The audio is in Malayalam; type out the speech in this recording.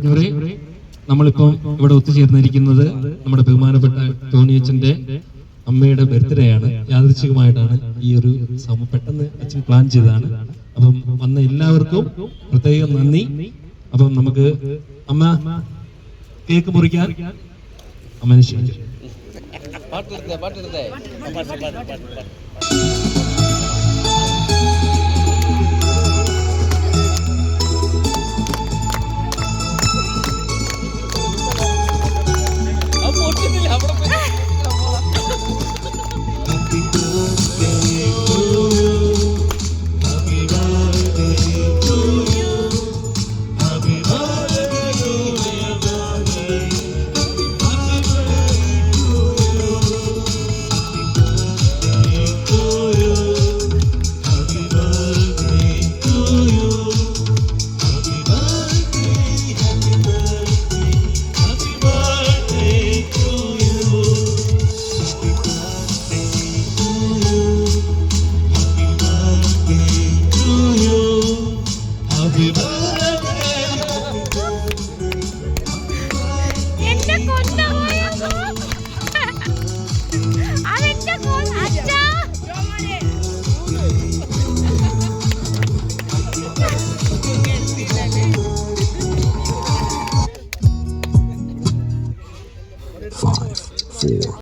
പറഞ്ഞവരെ നമ്മളിപ്പം ഇവിടെ ഒത്തുചേർന്നിരിക്കുന്നത് നമ്മുടെ ബഹുമാനപ്പെട്ട ടോണി അച്ഛന്റെ അമ്മയുടെ ബർത്ത്ഡേ ആണ് യാദൃച്ഛികമായിട്ടാണ് ഈ ഒരു സംഭവം. പെട്ടെന്ന് അച്ഛൻ പ്ലാൻ ചെയ്തതാണ്. അപ്പം വന്ന എല്ലാവർക്കും പ്രത്യേകം നന്ദി. അപ്പം നമുക്ക് അമ്മ കേക്ക് മുറിക്കാൻ അമ്മനെ നിശ്ചയിച്ചു പാട്ടെടുത്തേ പാട്ടെടുത്തേ five, four,